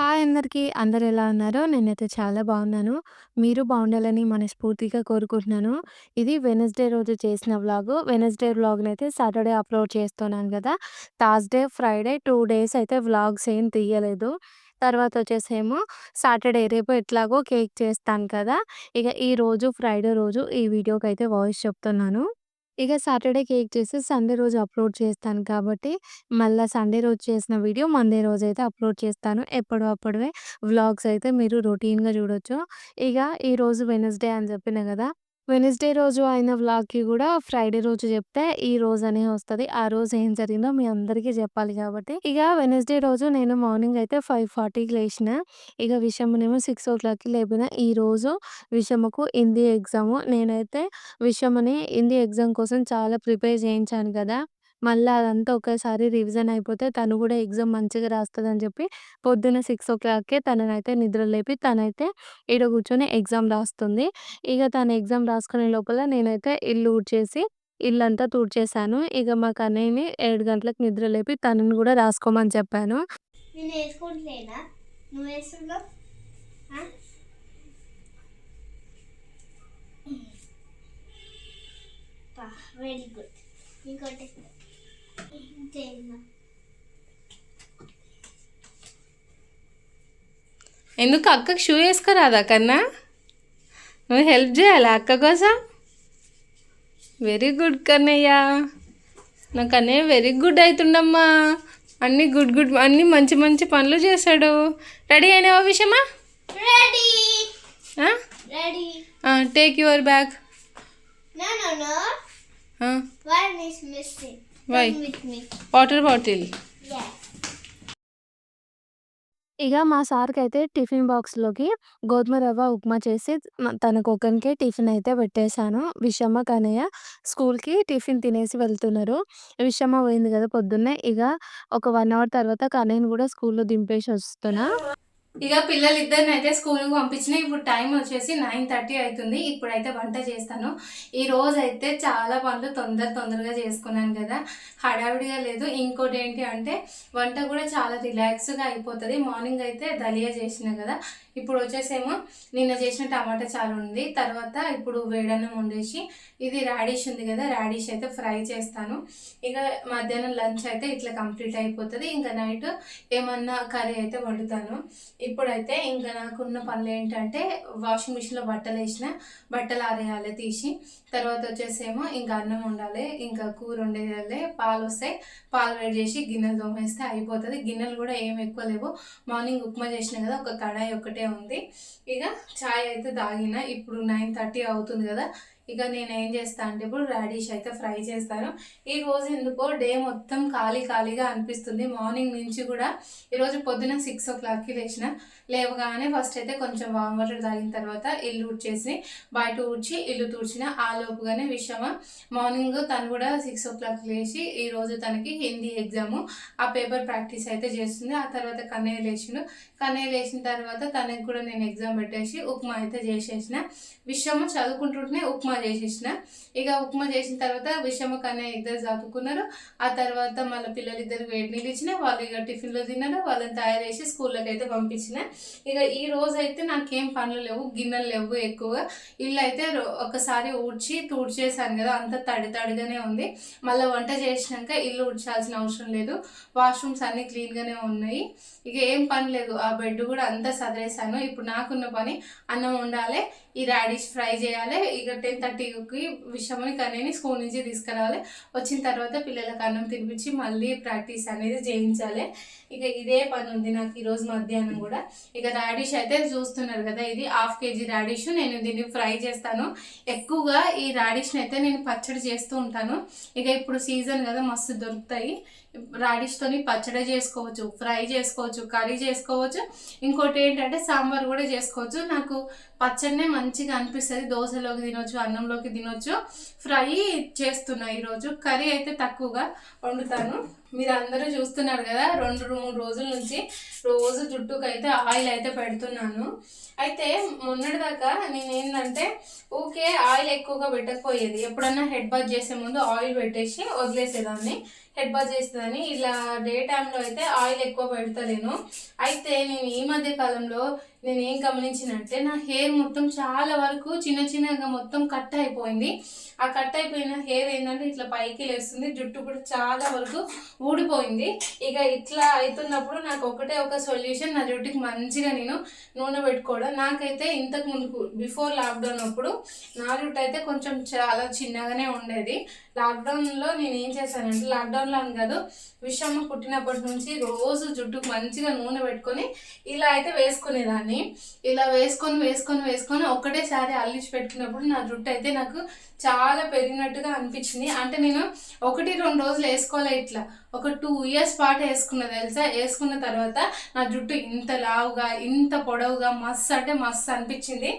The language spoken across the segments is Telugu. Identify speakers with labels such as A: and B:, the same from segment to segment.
A: హాయ్ అందరికీ. అందరు ఎలా ఉన్నారో? నేనైతే చాలా బాగున్నాను. మీరు బాగుండాలని మనస్ఫూర్తిగా కోరుకుంటున్నాను. ఇది వెనస్‌డే రోజు చేసిన వ్లాగు. వ్లాగ్ని వ్లాగ్‌నైతే సాటర్‌డే అప్‌లోడ్ చేస్తున్నాను కదా థర్స్‌డే, ఫ్రైడే 2 డేస్ అయితే వ్లాగ్స్ ఏం తీయలేదు. తర్వాత వచ్చేసేమో సాటర్‌డే రేపు ఎట్లాగో కేక్ చేస్తాను కదా! ఇక ఈరోజు ఫ్రైడే రోజు ఈ వీడియోకైతే వాయిస్ చెప్తున్నాను. ఇక సాటర్‌డే కేక్ చేసి సండే రోజు అప్‌లోడ్ చేస్తాను కాబట్టి, మళ్ళా సండే రోజు చేసిన వీడియో మండే రోజైతే అప్‌లోడ్ చేస్తాను. ఎప్పుడో అప్పుడువే వ్లాగ్స్ అయితే మీరు రొటీన్‌గా చూడొచ్చు. ఇక ఈరోజు వెడ్నెస్‌డే అని చెప్పిన కదా వెనస్డే రోజు అయిన వ్లాగ్‌కి కూడా ఫ్రైడే రోజు చెప్తే ఈ రోజు అనే వస్తుంది ఆ రోజు ఏం జరిగిందో మీ అందరికీ చెప్పాలి కాబట్టి, ఇక వెనస్డే రోజు నేను మార్నింగ్ అయితే ఫైవ్ ఫార్టీకి లేచిన ఇక విషమ్మనేమో 6:00కి లేపిన. ఈ రోజు విషమ్మకు హిందీ ఎగ్జాము. నేనైతే విషమ్మని హిందీ ఎగ్జామ్ కోసం చాలా ప్రిపేర్ చేయించాను కదా! మళ్ళీ అదంతా ఒకేసారి రివిజన్ అయిపోతే తను కూడా ఎగ్జామ్ మంచిగా రాస్తుందని చెప్పి పొద్దున్న 6:00కే తననైతే నిద్ర లేపి తనైతే ఈడ కూర్చొని ఎగ్జామ్ రాస్తుంది. ఇక తను ఎగ్జామ్ రాసుకునే లోపల నేనైతే ఇల్లు ఊడ్చేసి, ఇల్లంతా తూడ్చేశాను. ఇక మా కన్నయ్యని ఏడు గంటలకు నిద్ర లేపి తనని కూడా రాసుకోమని చెప్పాను.
B: వెరీ గుడ్ ఇంకోటి?
C: ఎందుకు అక్కకి షూ వేసుకోరాదా కన్నా? నువ్వు హెల్ప్ చేయాలా అక్క కోసం? Very good Kannayya. నా కన్నయ్య వెరీ గుడ్ అవుతుండమ్మా అన్ని గుడ్ గుడ్ అన్ని మంచి మంచి పనులు చేశాడు. రెడీ అయినావా విషయమా?
B: Ready ready
C: take your bag? Water bottle.
A: ఇక మా సార్‌కైతే టిఫిన్ బాక్స్‌లోకి గోధుమ రవ్వ ఉప్మా చేసి మ తనకొక్కనికే టిఫిన్ అయితే పెట్టేశాను. విషమ్మ, కన్నయ్య స్కూల్‌కి టిఫిన్ తినేసి వెళ్తున్నారు. విషమ్మ పోయింది కదా పొద్దున్నే. ఇక ఒక 1 అవర్ తర్వాత కన్నయ్యని కూడా స్కూల్‌లో దింపేసి వస్తున్నా.
C: ఇక పిల్లలు ఇద్దరిని అయితే స్కూల్కి పంపించిన. ఇప్పుడు టైం వచ్చేసి నైన్ థర్టీ అవుతుంది ఇప్పుడైతే వంట చేస్తాను. ఈ రోజు అయితే చాలా పనులు తొందర తొందరగా చేసుకున్నాను కదా. హడావిడిగా లేదు. ఇంకోటి ఏంటి అంటే వంట కూడా చాలా రిలాక్స్గా అయిపోతుంది. మార్నింగ్ అయితే దలియా చేసిన కదా. ఇప్పుడు వచ్చేసేమో నిన్న చేసిన టమాటా చారు ఉంది. తర్వాత ఇప్పుడు వేడన్నం వండేసి ఇది రాడిష్ ఉంది కదా రాడిష్ అయితే ఫ్రై చేస్తాను. ఇక మధ్యాహ్నం లంచ్ అయితే ఇట్లా కంప్లీట్ అయిపోతుంది. ఇంకా నైట్ ఏమన్నా కర్రీ అయితే వండుతాను. ఇప్పుడైతే ఇంకా నాకున్న పనులు ఏంటంటే వాషింగ్ మిషన్లో బట్టలు వేసిన బట్టలు ఆరేయాలి తీసి. తర్వాత వచ్చేసేమో ఇంకా అన్నం వండాలి. ఇంకా కూర వండేయాలి. పాలు వస్తాయి. పాలు వేడి చేసి గిన్నెలు దోమేస్తే అయిపోతుంది. గిన్నెలు కూడా ఏం ఎక్కువ లేవు. మార్నింగ్ ఉప్మా చేసిన కదా ఒక కడాయి ఒకటి ఉంది. ఇక చాయ్ అయితే తాగిన. ఇప్పుడు నైన్ థర్టీ అవుతుంది కదా. ఇక నేను ఏం చేస్తా అంటే ఇప్పుడు రాడిష్ అయితే ఫ్రై చేస్తాను. ఈ రోజు ఎందుకో డే మొత్తం ఖాళీ ఖాళీగా అనిపిస్తుంది. మార్నింగ్ నుంచి కూడా ఈరోజు పొద్దున సిక్స్ ఓ క్లాక్కి లేచిన. లేవగానే ఫస్ట్ అయితే కొంచెం వామ్ వాటర్ తాగిన తర్వాత ఇల్లు ఊడ్చేసి బయట ఊడ్చి ఇల్లు తుడిచిన. ఆ లోపుగానే విషమ. మార్నింగ్ తను కూడా సిక్స్ ఓ క్లాక్ లేచి ఈ రోజు తనకి హిందీ ఎగ్జాము ఆ పేపర్ ప్రాక్టీస్ అయితే చేస్తుంది. ఆ తర్వాత కన్నయ్య లేచిండు. కన్నయ్య లేచిన తర్వాత తనకి కూడా నేను ఎగ్జామ్ పెట్టేసి ఉప్మా అయితే చేసేసిన. విషమ చదువుకుంటుంటేనే ఉప్మా చేసేసిన. ఇక ఉప్మా చేసిన తర్వాత విషమ కన్నయ్య ఇద్దరు చదువుకున్నారు. ఆ తర్వాత మళ్ళీ పిల్లలు ఇద్దరు వేడి నీళ్ళు ఇచ్చిన వాళ్ళు ఇక టిఫిన్లో తిన్నారు. వాళ్ళని తయారు చేసి స్కూల్లోకి అయితే పంపించిన. ఇక ఈ రోజు అయితే నాకేం పనులు లేవు గిన్నెలు లేవు ఎక్కువగా ఇల్లు అయితే ఒకసారి ఊడ్చి తుడిచేసాను కదా అంత తడి తడిగానే ఉంది. మళ్ళీ వంట చేసినాక ఇల్లు ఊడ్చాల్సిన అవసరం లేదు. వాష్రూమ్స్ అన్నీ క్లీన్గానే ఉన్నాయి. ఇక ఏం పని లేదు. ఆ బెడ్ కూడా అంతా సదిరేసాను ఇప్పుడు నాకున్న పని అన్నం ఉండాలి ఈ రాడిష్ ఫ్రై చేయాలి. ఇక టెన్ థర్టీకి విషమని కనేని స్కూల్ నుంచి తీసుకురావాలి. వచ్చిన తర్వాత పిల్లలకు అన్నం తినిపించి మళ్ళీ ప్రాక్టీస్ అనేది చేయించాలి. ఇక ఇదే పని ఉంది నాకు ఈరోజు మధ్యాహ్నం కూడా. ఇక రాడిష్ అయితే చూస్తున్నారు కదా ఇది హాఫ్ కేజీ రాడిష్. నేను దీన్ని ఫ్రై చేస్తాను. ఎక్కువగా ఈ రాడిష్ని అయితే నేను పచ్చడి చేస్తూ ఉంటాను. ఇక ఇప్పుడు సీజన్ కదా మస్తు దొరుకుతాయి. రాడిష్తోని పచ్చడి చేసుకోవచ్చు ఫ్రై చేసుకోవచ్చు కర్రీ చేసుకోవచ్చు. ఇంకోటి ఏంటంటే సాంబార్ కూడా చేసుకోవచ్చు. నాకు పచ్చడినే మంచిగా అనిపిస్తుంది. దోశలోకి తినొచ్చు అన్నంలోకి తినొచ్చు. ఫ్రై చేస్తున్నా ఈరోజు. కర్రీ అయితే తక్కువగా వండుతాను. మీరు అందరూ చూస్తున్నారు కదా రెండు మూడు రోజుల నుంచి రోజు జుట్టుకు అయితే ఆయిల్ అయితే పెడుతున్నాను. అయితే మొన్నటిదాకా నేను ఏంటంటే ఊకే ఆయిల్ ఎక్కువగా పెట్టకపోయేది. ఎప్పుడన్నా హెడ్ బాత్ చేసే ముందు ఆయిల్ పెట్టేసి వదిలేసేదాన్ని. హెడ్ బాత్ చేసేదాన్ని. ఇలా డే టైంలో అయితే ఆయిల్ ఎక్కువ పెడతలేను. అయితే నేను ఈ మధ్య కాలంలో నేను ఏం గమనించినంటే నా హెయిర్ మొత్తం చాలా వరకు చిన్న చిన్నగా మొత్తం కట్ అయిపోయింది. ఆ కట్ అయిపోయిన హెయిర్ ఏంటంటే ఇట్లా పైకి లేస్తుంది. జుట్టు కూడా చాలా వరకు ఊడిపోయింది. ఇక ఇట్లా అవుతున్నప్పుడు నాకు ఒకటే ఒక సొల్యూషన్ నా జుట్టుకి మంచిగా నేను నూనె పెట్టుకోవడం. నాకైతే ఇంతకు ముందు బిఫోర్ లాక్డౌన్ అప్పుడు నా జుట్టు అయితే కొంచెం చాలా చిన్నగానే ఉండేది. లాక్డౌన్లో నేను ఏం చేశానంటే లాక్డౌన్లో అని కాదు విషమ్మ పుట్టినప్పటి నుంచి రోజు జుట్టుకు మంచిగా నూనె పెట్టుకొని ఇలా అయితే వేసుకునేదాన్ని. ఇలా వేసుకొని వేసుకొని వేసుకొని ఒకటేసారి అల్లిచి పెట్టుకున్నప్పుడు నా జుట్టు అయితే నాకు చాలా పెరిగినట్టుగా అనిపించింది అంటే నేను ఒకటి రెండు రోజులు వేసుకోలే ఇట్లా. ఒక టూ ఇయర్స్ పాటు వేసుకున్న తెలుసా? వేసుకున్న తర్వాత నా జుట్టు ఇంత లావుగా ఇంత పొడవుగా మస్తు అంటే మస్తు అనిపించింది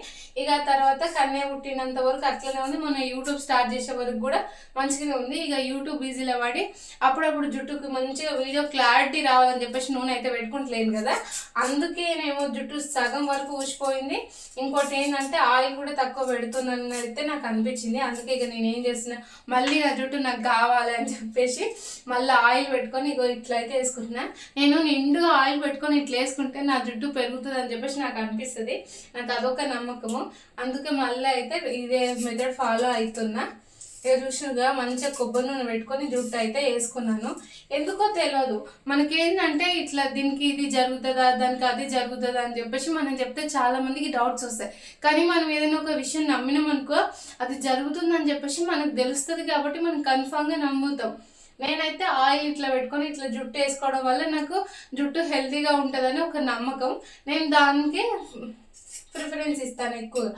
C: ఇక తర్వాత కన్నే పుట్టినంత వరకు అట్లనే ఉంది. మన యూట్యూబ్ స్టార్ట్ చేసే వరకు కూడా మంచిగానే ఉంది. ఇక యూట్యూబ్ బిజీలో పడి అప్పుడప్పుడు జుట్టుకు మంచిగా వీడియో క్లారిటీ రావాలని చెప్పేసి నూనె అయితే పెట్టుకుంటలేను కదా. అందుకే నేను జుట్టు సగం వరకు ఊసిపోయింది. ఇంకోటి ఏంటంటే ఆయిల్ కూడా తక్కువ పెడుతుందని అయితే నాకు అనిపించింది. అందుకే ఇక నేను ఏం చేస్తున్నా మళ్ళీ నా జుట్టు నాకు కావాలి అని చెప్పేసి మళ్ళీ ఆయిల్ పెట్టుకొని ఇగో ఇట్లా అయితే వేసుకుంటున్నా. నేను నిండుగా ఆయిల్ పెట్టుకొని ఇట్లా వేసుకుంటే నా జుట్టు పెరుగుతుంది అని చెప్పేసి నాకు అనిపిస్తుంది. నాకు అదొక నమ్మకము. అందుకే మళ్ళీ అయితే ఇదే మెథడ్ ఫాలో అవుతున్నా. ఇక చూసినగా మంచిగా కొబ్బరి నూనె పెట్టుకొని జుట్టు అయితే వేసుకున్నాను. ఎందుకో తెలియదు మనకేంటంటే ఇట్లా దీనికి ఇది జరుగుతుందా దానికి అది జరుగుతుందా అని చెప్పేసి మనం చెప్తే చాలా మందికి డౌట్స్ వస్తాయి. కానీ మనం ఏదైనా ఒక విషయం నమ్మినాం అనుకో అది జరుగుతుందని చెప్పేసి మనకు తెలుస్తుంది కాబట్టి మనం కన్ఫామ్గా నమ్ముతాం. నేనైతే ఆయిల్ ఇట్లా పెట్టుకొని ఇట్లా జుట్టు వేసుకోవడం వల్ల నాకు జుట్టు హెల్తీగా ఉంటుందని ఒక నమ్మకం. నేను దానికి ప్రిఫరెన్స్ ఇస్తాను ఎక్కువగా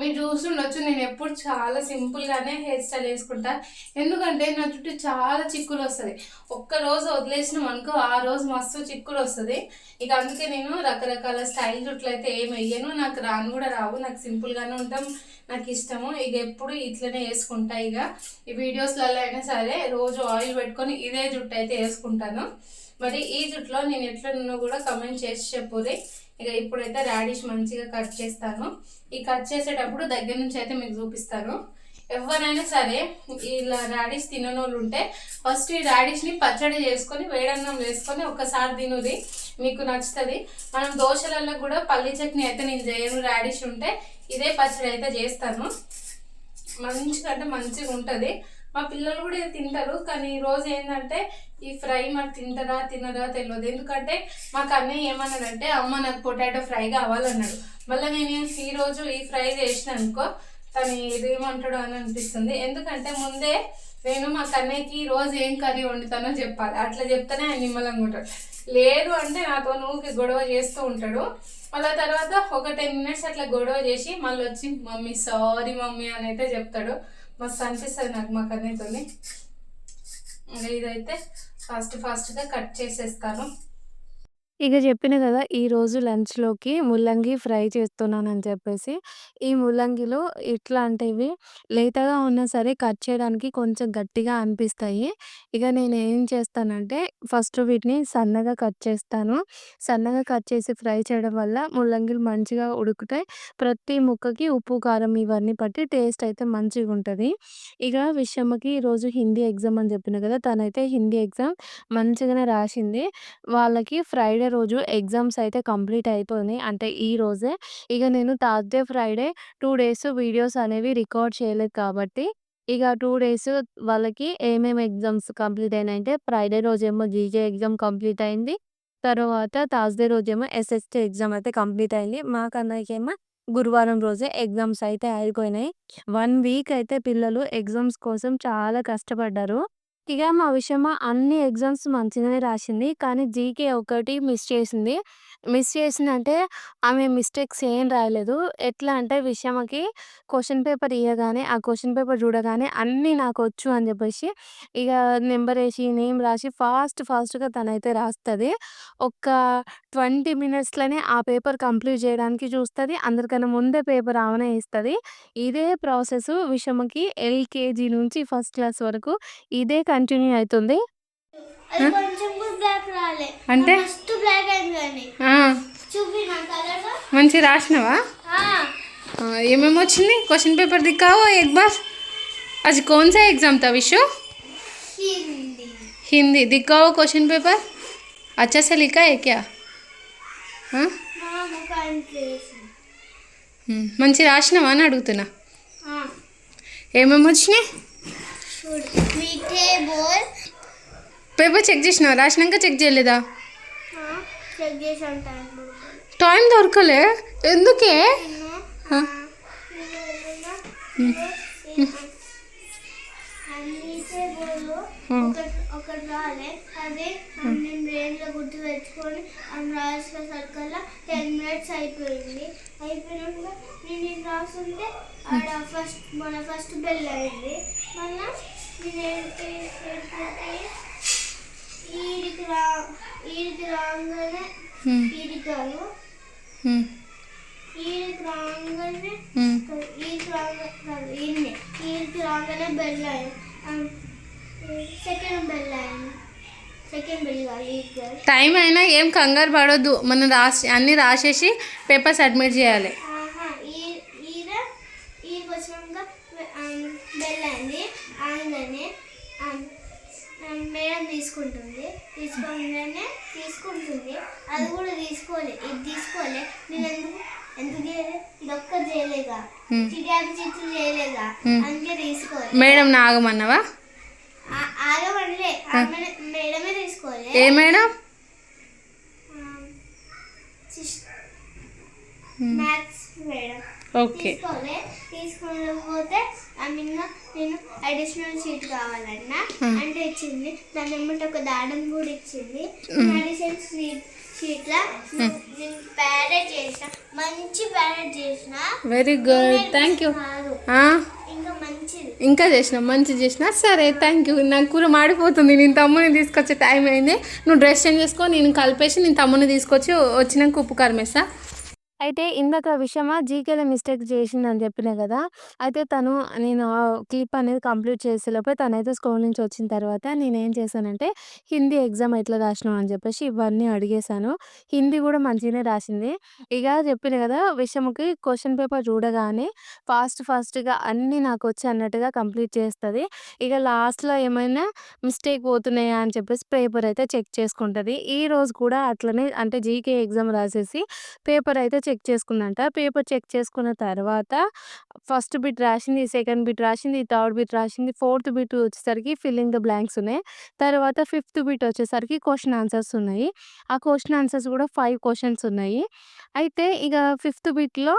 C: మీరు చూస్తుండొచ్చు నేను ఎప్పుడు చాలా సింపుల్గానే హెయిర్ స్టైల్ వేసుకుంటా ఎందుకంటే నా జుట్టు చాలా చిక్కులు వస్తుంది. ఒక్క రోజు వదిలేసినాం అనుకో ఆ రోజు మస్తు చిక్కులు వస్తుంది. ఇక అందుకే నేను రకరకాల స్టైల్ జుట్లు అయితే ఏం వేయను నాకు రాను కూడా రావు. నాకు సింపుల్గానే ఉంటాం. నాకు ఇష్టము. ఇక ఎప్పుడు ఇట్లనే వేసుకుంటా ఇక. ఈ వీడియోస్లలో అయినా సరే రోజు ఆయిల్ పెట్టుకొని ఇదే జుట్టు అయితే వేసుకుంటాను. మరి ఈ జుట్టులో నేను ఎట్లా కూడా కమెంట్ చేసి చెప్పురి ఇక ఇప్పుడైతే రాడిష్ మంచిగా కట్ చేస్తాను. ఈ కట్ చేసేటప్పుడు దగ్గర నుంచి అయితే మీకు చూపిస్తాను. ఎవరైనా సరే ఇలా రాడిష్ తిననోళ్ళు ఉంటే ఫస్ట్ ఈ రాడిష్ని పచ్చడి చేసుకొని వేడన్నం వేసుకొని ఒకసారి తినుది. మీకు నచ్చుతుంది. మనం దోశలలో కూడా పల్లి చట్నీ అయితే నేను చేయను. రాడిష్ ఉంటే ఇదే పచ్చడి అయితే చేస్తాను. మంచిగా అంటే మంచిగా ఉంటుంది. మా పిల్లలు కూడా తింటారు కానీ రోజు ఏంటంటే ఈ ఫ్రై మాకు తింటారా తినరా తెలియదు ఎందుకంటే మాకు అన్నయ్య ఏమన్నాడంటే అమ్మ నాకు పొటాటో ఫ్రై కావాలన్నాడు. మళ్ళీ నేను ఈ రోజు ఈ ఫ్రై చేసిన అనుకో తను ఇది ఏమంటాడు అని అనిపిస్తుంది. ఎందుకంటే ముందే నేను మా కన్నయ్యకి రోజు ఏం కర్రీ వండుతానో చెప్పాలి. అట్లా చెప్తేనే ఆయన నిమ్మలంగా ఉంటాడు. లేదు అంటే నాతో నువ్వుకి గొడవ చేస్తూ ఉంటాడు. మళ్ళీ తర్వాత ఒక టెన్ మినిట్స్ అట్లా గొడవ చేసి మళ్ళీ వచ్చి మమ్మీ సారీ మమ్మీ అని అయితే చెప్తాడు. మస్తు అనిపిస్తుంది నాకు మా కన్నయ్యతోని. ఇదైతే ఫాస్ట్ ఫాస్ట్గా కట్ చేసేస్తాను.
D: ఇక చెప్పిన కదా ఈరోజు లంచ్‌లోకి ముల్లంగి ఫ్రై చేస్తున్నానని చెప్పేసి. ఈ ముల్లంగిలో ఇట్లాంటివి లేతగా ఉన్నా సరే కట్ చేయడానికి కొంచెం గట్టిగా అనిపిస్తాయి. ఇక నేను ఏం చేస్తానంటే ఫస్ట్ వీటిని సన్నగా కట్ చేస్తాను. సన్నగా కట్ చేసి ఫ్రై చేయడం వల్ల ముల్లంగిలు మంచిగా ఉడుకుతాయి. ప్రతి ముక్కకి ఉప్పు, కారం ఇవన్నీ పట్టి టేస్ట్ అయితే మంచిగుంటది. ఇక విషయమ్మకి ఈరోజు హిందీ ఎగ్జామ్ అని చెప్పిన కదా! తనైతే హిందీ ఎగ్జామ్ మంచిగానే రాసింది. వాళ్ళకి ఫ్రైడే రోజు ఎగ్జామ్స్ అయితే కంప్లీట్ అయిపోయినాయి. అంటే ఈ రోజే. ఇక నేను Thursday, Friday two days videos అనేవి రికార్డ్ చేయలేదు కాబట్టి, ఇక టూ డేస్ వాళ్ళకి ఏమేమి ఎగ్జామ్స్ కంప్లీట్ అయినాయంటే ఫ్రైడే రోజేమో జీజే ఎగ్జామ్ కంప్లీట్ అయింది. తర్వాత థర్స్‌డే రోజేమో ఎస్ఎస్‌టీ ఎగ్జామ్ అయితే కంప్లీట్ అయింది. మా కన్నయ్యకేమో గురువారం రోజే ఎగ్జామ్స్ అయితే అయిపోయినాయి. వన్ వీక్ అయితే పిల్లలు ఎగ్జామ్స్ కోసం చాలా కష్టపడ్డారు. ఇక మా విషయమా అన్ని ఎగ్జామ్స్ మంచిగానే రాసింది. కానీ జీకే ఒకటి మిస్ చేసింది. మిస్ చేసిందంటే ఆమె మిస్టేక్స్ ఏం రాయలేదు. ఎట్లా అంటే విషయమ్మకి క్వశ్చన్ పేపర్ ఇవ్వగానే ఆ క్వశ్చన్ పేపర్ చూడగానే అన్నీ వచ్చు అని చెప్పేసి ఇక నెంబర్ వేసి నేమ్ రాసి ఫాస్ట్ ఫాస్ట్‌గా తనైతే రాస్తుంది ఒక్క 20 మినిట్స్‌లోనే ఆ పేపర్ కంప్లీట్ చేయడానికి చూస్తుంది అందరికన్నా ముందే పేపర్ ఆమెనే ఇస్తుంది ఇదే ప్రాసెస్ విషమకి ఎల్‌కేజీ నుంచి ఫస్ట్ క్లాస్ వరకు ఇదే కంటిన్యూ
B: అవుతుంది?
E: అంటే? మంచి రాసినవా? ఏమేమి వచ్చింది? క్వశ్చన్ పేపర్ దిక్కావు ఎగ్ బాస్ అది కోన్సా ఎగ్జామ్ తా విషు?
B: హిందీ.
E: దిక్కావు క్వశ్చన్ పేపర్? अच्छा ఇక लिखा మంచి రాసినవా అని అడుగుతున్నా. ఏమేమి వచ్చినాయి? పేపర్ చెక్ చేసినావా రాసినాక చెక్ చేయలేదా?
B: చెక్ చేసాను టైం
E: టైం దొరకలే. ఎందుకే? ఆ,
B: ఒకటి ఒకటి రాలే అదే నేను బ్రెయిన్లో గుర్తు తెచ్చుకొని అని రాసిన సర్కల్లా టెన్ మినిట్స్ అయిపోయింది అయిపోయినాక నేను రాసుంటే రాస్తుంటే ఆడ ఫస్ట్ మన ఫస్ట్ బెల్ అయింది మళ్ళీ ఈడికి రాగానే
E: ఉమ్,
B: ఈడికి కాదు ఈడికి రాగానే
E: ఉమ్.
B: ఈడికి రాగానే సెకండ్ బెల్ సెకండ్
E: టైం అయినా ఏం కంగారు పడొద్దు మనం రాసి అన్నీ రాసేసి పేపర్ సబ్మిట్ చేయాలి
B: ఈ- ఈడ వచ్చినాక బెల్ అయింది అనగానే మేడం తీసుకుంటుంది. తీసుకోగానే తీసుకుంటుంది. అది కూడా తీసుకోలే ఇది తీసుకోలే. నేను ఎందుకు ఎందుకు చేయలే? ఇది ఒక్క. చిటియాకి చిట్లు చేయలేగా
E: Hmm.
B: అందుకే తీసుకోలే.
E: మేడం నాగమన్నావా?
B: ఆగమనలే. మేడమే తీసుకోలే.
E: ఏ మేడం?
B: Maths madam.
E: ఓకే.
B: తీసుకోలే తీసుకోలేకపోతే ఐ మీన్ నేను అడిషనల్ షీట్ కావాలన్నా. అంటే ఇచ్చింది. దాని ఏమంటే ఒక దాడం కూడా ఇచ్చింది. అడిషనల్ షీట్ షీట్లా నేను ప్యారెట్ చేసిన మంచి ప్యారెట్ చేసిన.
E: వెరీ గుడ్ థ్యాంక్ యూ
B: ఇంకా
E: చేసిన మంచి చేసిన సరే థ్యాంక్ యూ నాకు కూర మాడిపోతుంది. నేను తమ్ముని తీసుకొచ్చే టైం అయింది. నువ్వు డ్రెస్ చేంజ్ చేసుకో నేను కలిపేసి నేను తమ్ముని తీసుకొచ్చి వచ్చినాక ఉప్పు కరిమేస్తా
C: అయితే ఇందాక విషయమా? జీకేలో మిస్టేక్ చేసిందని చెప్పిన కదా! అయితే తను నేను ఆ క్లిప్ అనేది కంప్లీట్ చేసేలోపే తనైతే స్కూల్ నుంచి వచ్చిన తర్వాత నేనేం చేశానంటే హిందీ ఎగ్జామ్ ఎట్లా రాసినావు అని చెప్పేసి ఇవన్నీ అడిగేశాను. హిందీ కూడా మంచిగానే రాసింది. ఇక చెప్పిన కదా! విషయముకి క్వశ్చన్ పేపర్ చూడగానే ఫాస్ట్ ఫాస్ట్గా అన్నీ నాకు వచ్చి అన్నట్టుగా కంప్లీట్ చేస్తుంది. ఇక లాస్ట్లో ఏమైనా మిస్టేక్ పోతున్నాయా అని చెప్పేసి పేపర్ అయితే చెక్ చేసుకుంటుంది. ఈ రోజు కూడా అట్లనే అంటే జీకే ఎగ్జామ్ రాసేసి పేపర్ అయితే చెక్ చెక్ చేసుకుందంట. పేపర్ చెక్ చేసుకున్న తర్వాత ఫస్ట్ బిట్ రాసింది సెకండ్ బిట్ రాసింది థర్డ్ బిట్ రాసింది ఫోర్త్ బిట్ వచ్చేసరికి ఫిల్లింగ్ ద బ్లాంక్స్ ఉన్నాయి. తర్వాత ఫిఫ్త్ బిట్ వచ్చేసరికి క్వశ్చన్ ఆన్సర్స్ ఉన్నాయి. ఆ క్వశ్చన్ ఆన్సర్స్ కూడా ఫైవ్ క్వశ్చన్స్ ఉన్నాయి. అయితే ఇక ఫిఫ్త్ బిట్లో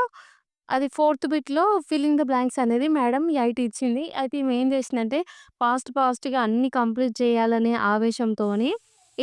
C: అది ఫోర్త్ బిట్లో ఫిల్లింగ్ ద బ్లాంక్స్ అనేది మేడం ఎయిట్ ఇచ్చింది. అయితే ఏం చేసిందంటే ఫాస్ట్ ఫాస్ట్గా అన్ని కంప్లీట్ చేయాలనే ఆవేశంతోని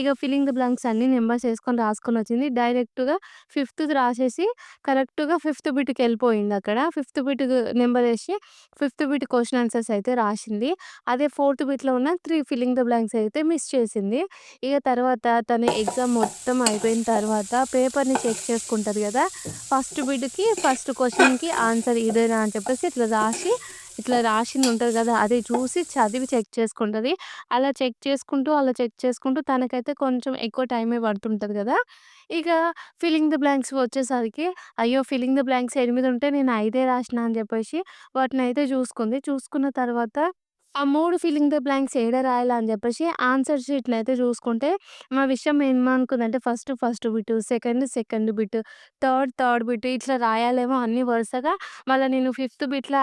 C: ఇక ఫిలింగ్ ద బ్లాంక్స్ అన్ని నెంబర్స్ వేసుకొని రాసుకొని వచ్చింది. డైరెక్ట్గా ఫిఫ్త్ రాసేసి కరెక్ట్గా ఫిఫ్త్ బిట్కి వెళ్ళిపోయింది అక్కడ. ఫిఫ్త్ బిట్ నెంబర్ వేసి ఫిఫ్త్ బిట్ క్వశ్చన్ ఆన్సర్స్ అయితే రాసింది. అదే ఫోర్త్ బిట్లో ఉన్న త్రీ ఫిలింగ్ ద బ్లాంక్స్ అయితే మిస్ చేసింది. ఇక తర్వాత తన ఎగ్జామ్ మొత్తం అయిపోయిన తర్వాత పేపర్ని చెక్ చేసుకుంటుంది కదా ఫస్ట్ బిట్కి ఫస్ట్ క్వశ్చన్కి ఆన్సర్ ఇదేనా అని చెప్పేసి ఇట్లా రాసి ఇట్లా రాసింది ఉంటుంది కదా అది చూసి చదివి చెక్ చేసుకుంటుంది. అలా చెక్ చేసుకుంటూ అలా చెక్ చేసుకుంటూ తనకైతే కొంచెం ఎక్కువ టైమే పడుతుంటుంది కదా. ఇక ఫిలింగ్ ద బ్లాంక్స్ వచ్చేసరికి అయ్యో ఫిలింగ్ ద బ్లాంక్స్ ఎనిమిది ఉంటే నేను ఐదే రాసిన అని చెప్పేసి వాటిని అయితే చూసుకుంది. చూసుకున్న తర్వాత ఆ మూడు ఫిల్లింగ్ ద బ్లాంక్స్ ఏడ రాయాలా అని చెప్పేసి ఆన్సర్ షీట్ని అయితే చూసుకుంటే మా విషయం ఏమనుకుందంటే first first bit second second bit third third bit ఇట్లా రాయాలేమో అన్ని వరుసగా. మళ్ళీ నేను ఫిఫ్త్ బిట్లో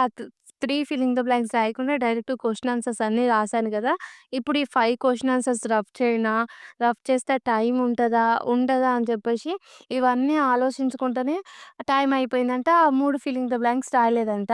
C: త్రీ ఫిల్లింగ్ ద బ్లాంక్స్ రాయకుండా డైరెక్ట్ క్వశ్చన్ ఆన్సర్స్ అన్నీ రాశాను కదా! ఇప్పుడు ఈ ఫైవ్ క్వశ్చన్ ఆన్సర్స్ రఫ్ చేయనా? రఫ్ చేస్తే టైం ఉంటుందా? ఉండదా? అని చెప్పేసి ఇవన్నీ ఆలోచించుకుంటూనే టైం అయిపోయిందంట. ఆ మూడు ఫిల్లింగ్ ద బ్లాంక్స్ రాయలేదంట.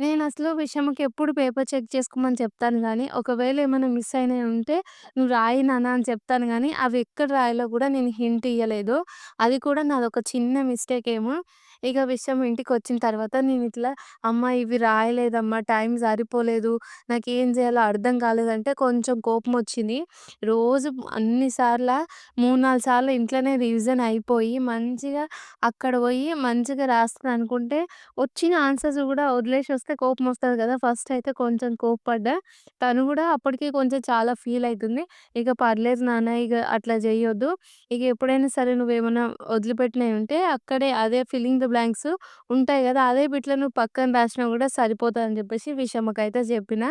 C: నేను అసలు విషయంకి ఎప్పుడు పేపర్ చెక్ చేసుకోమని చెప్తాను కానీ ఒకవేళ ఏమైనా మిస్ అయినా ఉంటే నువ్వు రాయి అని చెప్తాను కానీ అవి ఎక్కడ రాయాలో కూడా నేను హింట్ ఇవ్వలేదు అది కూడా నాది ఒక చిన్న మిస్టేక్ ఏమో. ఇక విషయం ఇంటికి వచ్చిన తర్వాత నేను ఇట్లా అమ్మ ఇవి రాయలేదమ్మా మా టైం సరిపోలేదు. నాకు ఏం చేయాలో అర్థం కాలేదంటే కొంచెం కోపం వచ్చింది రోజు అన్నిసార్లు మూడు నాలుగు సార్లు ఇంట్లోనే రివిజన్ అయిపోయి మంచిగా అక్కడ పోయి మంచిగా రాస్తాను అనుకుంటే వచ్చిన ఆన్సర్స్ కూడా వదిలేసి వస్తే కోపం వస్తుంది కదా! ఫస్ట్ అయితే కొంచెం కోప్పడ్డా. తను కూడా అప్పటికి కొంచెం చాలా ఫీల్ అవుతుంది ఇక పర్లేదు నాన్న ఇక అట్లా చేయొద్దు. ఇక ఎప్పుడైనా సరే నువ్వు ఏమైనా వదిలిపెట్టినవి ఉంటే అక్కడే అదే ఫిల్లింగ్ ద బ్లాంక్స్ ఉంటాయి కదా! అదే బిట్‌లో నువ్వు పక్కన రాసినా కూడా సరిపోతానని చెప్పి సరిపోతదని జెప్పేసి విషమకైతే జెప్పిన.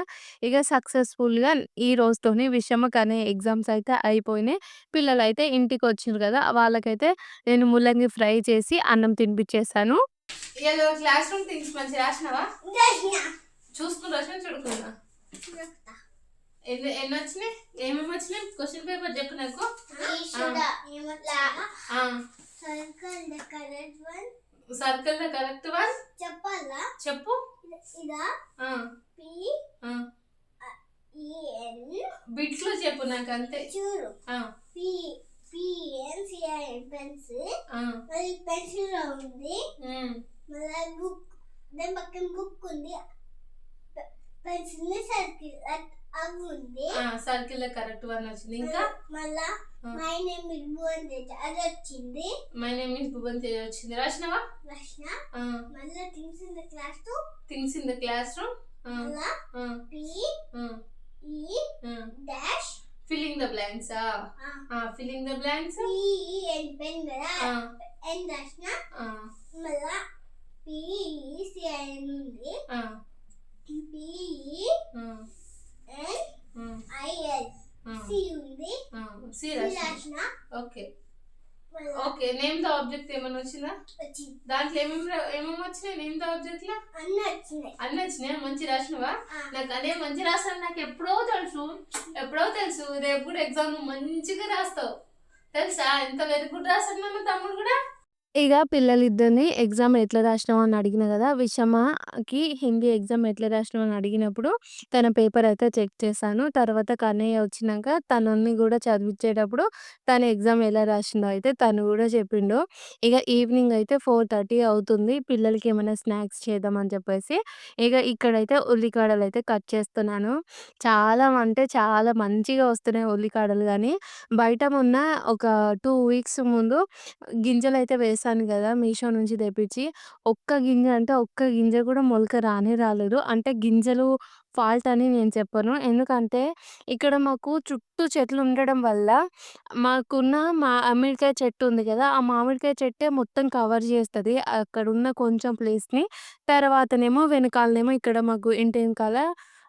C: ఇగ సక్సెస్‌ఫుల్‌గా ఈ రోజుతోని విషమకు అనే ఎగ్జామ్స్ అయితే అయిపోయినాయి. పిల్లలైతే ఇంటికొచ్చిండ్రు గదా! వాళ్ళకైతే నేను ముల్లంగి ఫ్రై చేసి అన్నం తినిపిచ్చేసాను.
E: ఇయాల క్లాస్ రూమ్ థింగ్స్ మంచిగా రాసినావా?
B: రాసిన.
E: చూసుకొని రాసినా చూడకున్నా?
B: చూడొస్తా.
E: ఎన్ని ఎన్నొచ్చినాయి? ఏమేమి వచ్చినాయి? క్వెషన్ పేపర్ చెప్పు నాకు.
B: సర్కిల్ ద కరెక్ట్ వన్ చెప్పాలా
E: చెప్పు.
B: ఇదా. పి
E: బిట్స్లో చెప్పు నాకు అంతే.
B: చూడు. P P N C N pencil. మళ్ళీ పెన్సిల్ ఉంది. మళ్ళీ బుక్ దాని పక్కన బుక్ ఉంది పెన్సిల్ సర్కిల్ అవి ఉంది
E: ఆ సర్కిల్ ద కరెక్ట్ వన్ వచ్చింది. ఇంకా
B: మళ్ళా. My name is Bhuvan Teja అది వచ్చింది
E: my name is Bhuvan Tej వచ్చింది. రాసినావా?
B: రచన
E: ఆ.
B: మళ్ళా things in the class to
E: things in the classroom.
B: మళ్ళా. P. E. Dash
E: filling the blanks filling the blanks
B: P E N pen కదా ఎన్ రచన
E: ఆ
B: మళ్ళా పి సి ఐ ఉంది
E: okay. Okay name the object ఏమైనా వచ్చిందా? దాంట్లో ఏమేమి ఏమేమి వచ్చినాయి? నేమ్ ద ఆబ్జెక్ట్లో
B: అన్నీ వచ్చినాయి.
E: అన్ని వచ్చినాయి? మంచి రాసినవా. నాకు అదే మంచి రాస్తాను. నాకు ఎప్పుడో తెలుసు. ఎప్పుడో తెలుసు. రేపు కూడా ఎగ్జామ్ మంచిగా రాస్తావు. తెలుసా? ఎంత వెరీ గుడ్ రాస్తాడు మా తమ్ముడు కూడా?
C: ఇక పిల్లలిద్దరిని ఎగ్జామ్ ఎట్లా రాసినావు అని అడిగిన కదా విషమకి హిందీ ఎగ్జామ్ ఎట్లా రాసినావు అని అడిగినప్పుడు తన పేపర్ అయితే చెక్ చేశాను. తర్వాత కన్నయ్య వచ్చినాక తనని కూడా చదివించేటప్పుడు తను ఎగ్జామ్ ఎలా రాసిందో అయితే తను కూడా చెప్పిండు. ఇక ఈవినింగ్ అయితే 4:30 అవుతుంది. పిల్లలకి ఏమైనా స్నాక్స్ చేద్దామని చెప్పేసి ఇక ఇక్కడైతే ఉల్లికాడలైతే కట్ చేస్తున్నాను. చాలా అంటే చాలా మంచిగా వస్తున్నాయి ఉల్లికాడలు కానీ బయట మొన్న ఒక టూ వీక్స్ ముందు గింజలు అయితే గింజలైతే వేశాను కదా మీషో నుంచి తెప్పించి. ఒక్క గింజ అంటే ఒక్క గింజ కూడా మొలక రానే రాలేదు. అంటే గింజలు ఫాల్ట్ అని నేను చెప్పను. ఎందుకంటే ఇక్కడ మాకు చుట్టూ చెట్లు ఉండడం వల్ల మాకున్న మామిడికాయ చెట్టు ఉంది కదా ఆ మామిడికాయ చెట్టే మొత్తం కవర్ చేస్తది. అక్కడున్న కొంచెం ప్లేస్‌ని. తర్వాతనేమో వెనకాలనేమో ఇక్కడ మాకు ఇంటి వెనకాల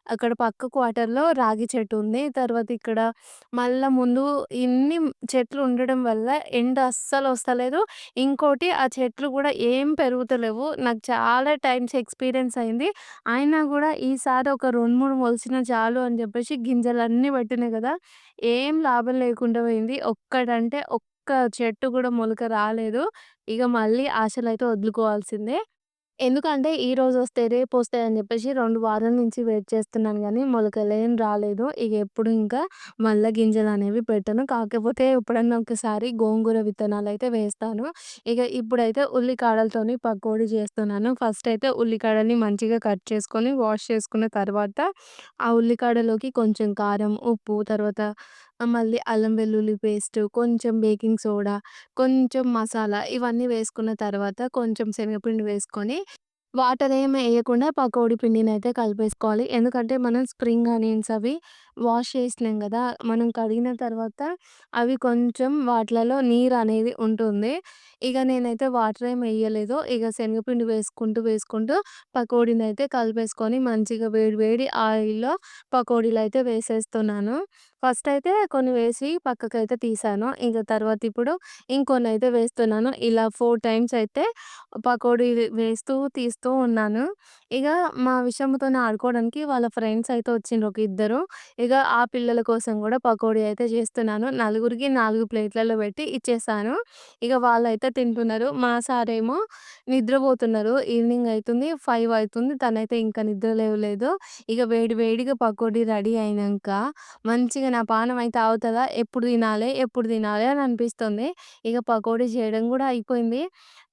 C: అక్కడ పక్క క్వార్టర్‌లో రాగి చెట్టు ఉంది. తర్వాత ఇక్కడ మళ్ళా ముందు ఇన్ని చెట్లు ఉండడం వల్ల ఎండ అస్సలు వస్తలేదు. ఇంకోటి ఆ చెట్లు కూడా ఏం పెరుగుతలేవు. నాకు చాలా టైమ్స్ ఎక్స్‌పీరియన్స్ అయింది. అయినా కూడా ఈసారి ఒక 2, 3 మొలిచినా చాలు అని చెప్పేసి గింజలన్నీ పెట్టినాయి కదా ఏం లాభం లేకుండా పోయింది. ఒక్కటంటే ఒక్క చెట్టు కూడా మొలక రాలేదు. ఇక మళ్ళీ ఆశలైతే వదులుకోవాల్సిందే. ఎందుకంటే ఈరోజు వస్తే రేపు వస్తాయి అని చెప్పేసి రెండు వారాల నుంచి వెయిట్ చేస్తున్నాను కానీ మొలకలేం రాలేదు. ఇక ఎప్పుడు ఇంకా మల్ల గింజలు అనేవి పెట్టను. కాకపోతే ఎప్పుడన్నా ఒకసారి గోంగూర విత్తనాలు అయితే వేస్తాను. ఇక ఇప్పుడైతే ఉల్లికాడలతోని పకోడీ చేస్తున్నాను. ఫస్ట్ అయితే ఉల్లికాడల్ని మంచిగా కట్ చేసుకొని వాష్ చేసుకున్న తర్వాత ఆ ఉల్లికాడలోకి కొంచెం కారం, ఉప్పు తర్వాత మళ్ళీ అల్లం వెల్లుల్లి పేస్ట్, కొంచెం బేకింగ్ సోడా, కొంచెం మసాలా ఇవన్నీ వేసుకున్న తర్వాత కొంచెం శనగపిండి వేసుకొని వాటర్ ఏమి వేయకుండా పకోడీ పిండినైతే కలిపేసుకోవాలి. ఎందుకంటే మనం స్ప్రింగ్ ఆనియన్స్ అవి వాష్ చేసినాం కదా మనం కడిగిన తర్వాత అవి కొంచెం వాటిలలో అనేది ఉంటుంది. ఇక నేనైతే వాటర్ ఏం వేయలేదు ఇక శనగపిండి వేసుకుంటూ, వేసుకుంటూ పకోడీని అయితే కలిపేసుకొని మంచిగా వేడి వేడి ఆయిల్‌లో పకోడీలు అయితే వేసేస్తున్నాను. ఫస్ట్ అయితే కొన్ని వేసి పక్కకైతే తీసాను ఇంకా తర్వాత ఇప్పుడు ఇంకొన్ని అయితే వేస్తున్నాను. ఇలా ఫోర్ టైమ్స్ అయితే పకోడీ వేస్తూ, తీస్తూ ఉన్నాను. ఇక మా విషయంతో ఆడుకోవడానికి వాళ్ళ ఫ్రెండ్స్ అయితే వచ్చిండ్రు ఒక ఇద్దరు. ఇక ఆ పిల్లల కోసం కూడా పకోడీ అయితే చేస్తున్నాను. నలుగురికి నాలుగు ప్లేట్‌లలో పెట్టి ఇచ్చేసాను. ఇక వాళ్ళైతే తింటున్నారు. మా సారేమో నిద్రపోతున్నారు. ఈవినింగ్ అవుతుంది ఫైవ్ అవుతుంది తనైతే ఇంకా నిద్ర లేవలేదు. ఇక వేడి వేడిగా పకోడీ రెడీ అయినాక మంచిగా నా పానం అయితే అవుతుందా ఎప్పుడు తినాలి ఎప్పుడు తినాలి అని అనిపిస్తుంది. ఇక పకోడీ చేయడం కూడా అయిపోయింది.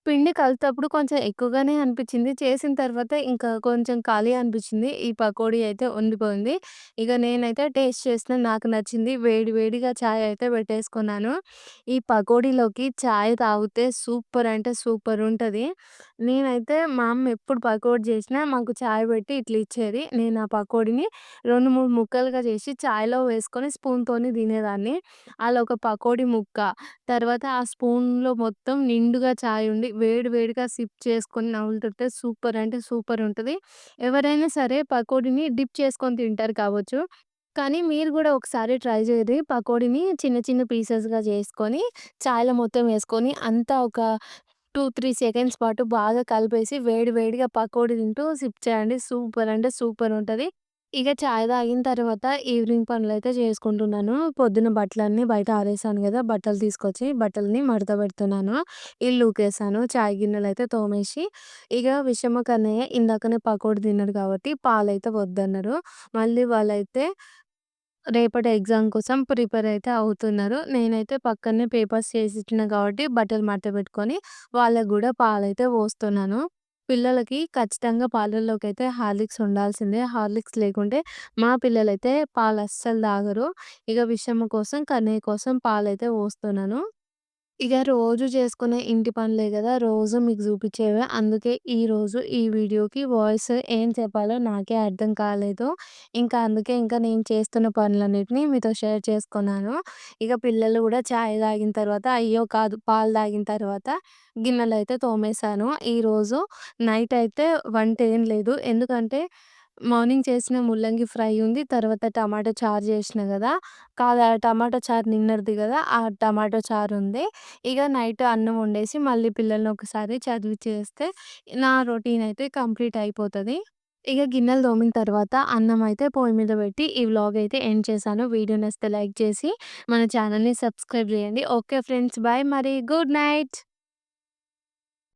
C: పిండి కలిపేటప్పుడు కొంచెం ఎక్కువగానే అనిపిచ్చింది. చేసిన తర్వాత ఇంకా కొంచెం ఖాళీ అనిపిచ్చింది. ఈ పకోడీ అయితే ఉండిపోయింది. ఇక నేనైతే టేస్ట్ చేసిన నాకు నచ్చింది. వేడి వేడిగా చాయ్ అయితే పెట్టేసుకున్నాను. ఈ పకోడీలోకి చాయ్ తాగితే సూపర్ అంటే సూపర్ ఉంటది. నేనైతే మా అమ్మ ఎప్పుడు పకోడీ చేసినా మాకు చాయ్ పెట్టి ఇట్లా ఇచ్చేది. నేను ఆ పకోడీని 2, 3 ముక్కలుగా చేసి చాయ్‌లో వేసుకొని స్పూన్‌తోని తినేదాన్ని. అలా ఒక పకోడీ ముక్క, తర్వాత ఆ స్పూన్‌లో మొత్తం నిండుగా చాయ్ ఉండి వేడి వేడిగా సిప్ చేసుకొని నవ్వులుతుంటే సూపర్ అంటే సూపర్ ఉంటుంది ఎవరైనా సరే పకోడీని డిప్ చేసుకొని తింటారు కావచ్చు. కానీ మీరు కూడా ఒకసారి ట్రై చేయండి. పకోడీని చిన్న చిన్న పీసెస్‌గా చేసుకొని చాయ్‌లో మొత్తం వేసుకొని అంతా ఒక 2, 3 సెకండ్స్ పాటు బాగా కలిపేసి వేడి వేడిగా పకోడీ తింటూ సిప్ చేయండి. సూపర్ అంటే సూపర్ ఉంటుంది ఇక చాయ్ తాగిన తర్వాత ఈవినింగ్ పనులైతే చేసుకుంటున్నాను. పొద్దున బట్టలన్నీ బయట ఆరేసాను గదా! బట్టలు తీసుకొచ్చి బట్టలని మడత పెడుతున్నాను. ఇల్లు ఊకేసాను. చాయ్ గిన్నెలైతే తోమేసి, ఇక విషమక అన్నయ్య ఇందాకనే పకోడీ తిన్నాడు కాబట్టి పాలైతే వద్దన్నారు. మళ్ళీ వాళ్ళైతే రేపటి ఎగ్జామ్ కోసం ప్రిపేర్ అయితే అవుతున్నారు. నేనైతే పక్కనే పేపర్స్ చేసి ఇచ్చిన కాబట్టి బట్టలు మడతపెట్టుకొని వాళ్ళకి గూడా పాలైతే పోస్తున్నాను. పిల్లలకి ఖచ్చితంగా పాలల్లోకైతే హార్లిక్స్ ఉండాల్సిందే. హార్లిక్స్ లేకుంటే మా పిల్లలైతే పాలు అస్సలు తాగరు. ఇక విషమ కోసం, కన్నయ్య కోసం పాలైతే పోస్తున్నాను. ఇక రోజు చేసుకునే ఇంటి పనులే గదా! రోజు మీకు చూపించేవి అందుకే ఈరోజు ఈ వీడియోకి వాయిస్ ఏం చెప్పాలో నాకే అర్థం కాలేదు. ఇంకా అందుకే ఇంకా నేను చేస్తున్న పనులన్నిటిని మీతో షేర్ చేసుకున్నాను. ఇక పిల్లలు గూడా చాయ్ తాగిన తర్వాత అయ్యో! కాదు పాలు తాగిన తర్వాత గిన్నెలైతే తోమేశాను. ఈరోజు నైట్ అయితే వంట ఏం లేదు. ఎందుకంటే మార్నింగ్ చేసిన ముల్లంగి ఫ్రై ఉంది. తర్వాత టమాటా చారు చేసినా గదా! కాదు ఆ టమాటా చారు నిన్నటిది గదా! ఆ టమాటా చారు ఉంది. ఇగ నైట్ అన్నం వండేసి మళ్ళీ పిల్లల్ని ఒకసారి చదివిచ్చేస్తే నా రొటీన్ అయితే కంప్లీట్ అయిపోతది. ఇగ గిన్నెలు తోమిన తర్వాత అన్నం అయితే పొయ్యి మీద పెట్టి ఈ వ్లాగ్ అయితే ఎండ్ చేశాను. వీడియో నచ్చితే లైక్ చేసి మన ఛానల్‌ని సబ్స్క్రైబ్ చేయండి. Okay friends. బాయ్ మరి. Good night.